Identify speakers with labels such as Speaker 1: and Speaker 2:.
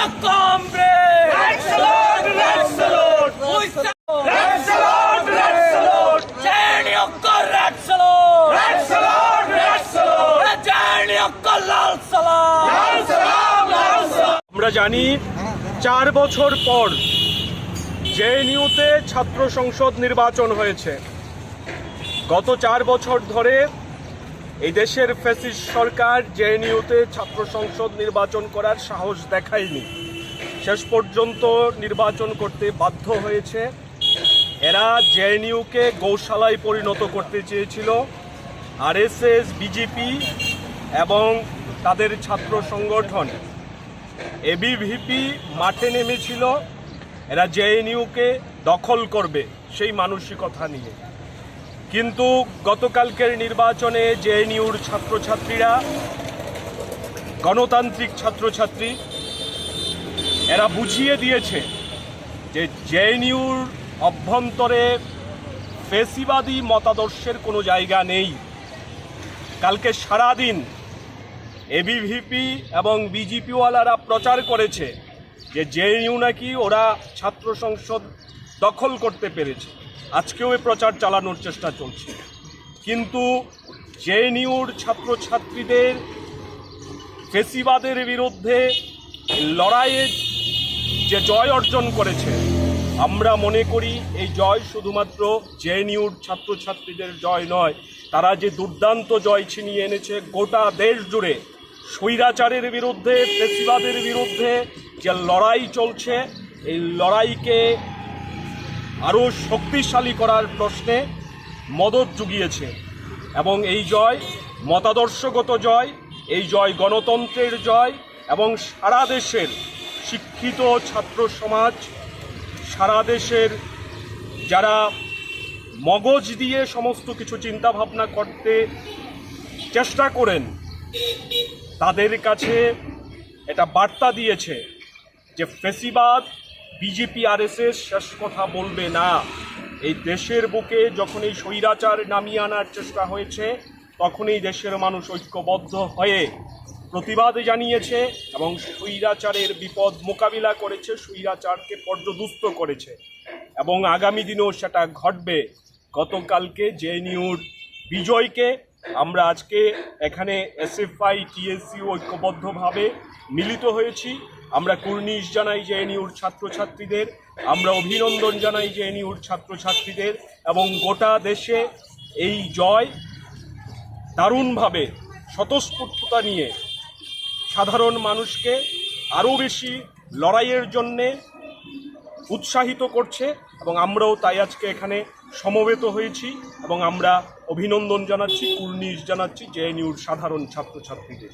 Speaker 1: the comrade!
Speaker 2: Red salute, red salute.
Speaker 1: We salute!
Speaker 2: Red salute, red salute.
Speaker 1: Journey of red salute!
Speaker 2: Red salute, red salute.
Speaker 1: The journey of lal salute!
Speaker 2: Lal salam, lal salam.
Speaker 3: আমরা জানি চার বছর পর জেএনইউতে ছাত্র সংসদ নির্বাচন হয়েছে গত চার বছর ধরে এই দেশের ফ্যাসিস্ট সরকার জেএনইউতে ছাত্র সংসদ নির্বাচন করার সাহস দেখায়নি। শেষ পর্যন্ত নির্বাচন করতে বাধ্য হয়েছে। এরা জেএনইউকে গৌশালায় পরিণত করতে চেয়েছিল। আরএসএস, বিজেপি এবং তাদের ছাত্র সংগঠন। এবিভিপি মাঠে নেমেছিল। এরা জেএনইউকে দখল করবে সেই মানসিকতা নিয়ে। কিন্তু গতকালকের নির্বাচনে জেএনইউর ছাত্রছাত্রীরা, গণতান্ত্রিক ছাত্রছাত্রী, এরা বুঝিয়ে দিয়েছে যে জেএনইউর অভ্যন্তরে ফেসিবাদী মতাদর্শের কোনো জায়গা নেই। কালকে সারাদিন এবিভিপি এবং বিজেপিওয়ালারা প্রচার করেছে যে জেএনইউ নাকি ওরা ছাত্র সংসদ দখল করতে পেরেছে। আজকেও এই প্রচার চালানোর চেষ্টা চলছে। কিন্তু জেএনইউর ছাত্রছাত্রীদের, ফেসিবাদের বিরুদ্ধে লড়াইয়ে যে জয় অর্জন করেছে, আমরা মনে করি এই জয় শুধুমাত্র জেএনইউর ছাত্রছাত্রীদের জয় নয়, তারা যে দুর্দান্ত জয় ছিনিয়ে এনেছে গোটা দেশ জুড়ে, স্বৈরাচারের বিরুদ্ধে, ফেসিবাদের বিরুদ্ধে যে লড়াই চলছে, এই লড়াইকে আরও শক্তিশালী করার প্রশ্নে মদত জুগিয়েছে। এবং এই জয় মতাদর্শগত জয়, এই জয় গণতন্ত্রের জয় এবং সারা দেশের শিক্ষিত ছাত্র সমাজ, সারা দেশের যারা মগজ দিয়ে সমস্ত কিছু চিন্তা ভাবনা করতে চেষ্টা করেন, তাদের কাছে এটা বার্তা দিয়েছে যে ফেসিবাদ বিজেপি আরএসএস শেষ কথা বলবে না। এই দেশের বুকে যখন এই স্বৈরাচার নামিয়ে আনার চেষ্টা হয়েছে, তখনই দেশের মানুষ ঐক্যবদ্ধ হয়ে প্রতিবাদ জানিয়েছে এবং স্বৈরাচারের বিপদ মোকাবিলা করেছে, স্বৈরাচারকে পর্যদুস্ত করেছে। এবং আগামী দিনেও সেটা ঘটবে। গতকালকে জেএনইউর বিজয়কে আমরা আজকে এখানে এসএফআই, টিএসসি ঐক্যবদ্ধভাবে মিলিত হয়েছি। আমরা কুর্নিশ জানাই জেএনইউর ছাত্রছাত্রীদের, আমরা অভিনন্দন জানাই জেএনইউর ছাত্রছাত্রীদের, এবং গোটা দেশে এই জয় দারুণভাবে স্বতঃস্ফূর্ততা নিয়ে সাধারণ মানুষকে আরও বেশি লড়াইয়ের জন্যে উৎসাহিত করছে, এবং আমরাও তাই আজকে এখানে সমবেত হয়েছি, এবং আমরা অভিনন্দন জানাচ্ছি, কুর্নিশ জানাচ্ছি জেএনইউর সাধারণ ছাত্রছাত্রীদের।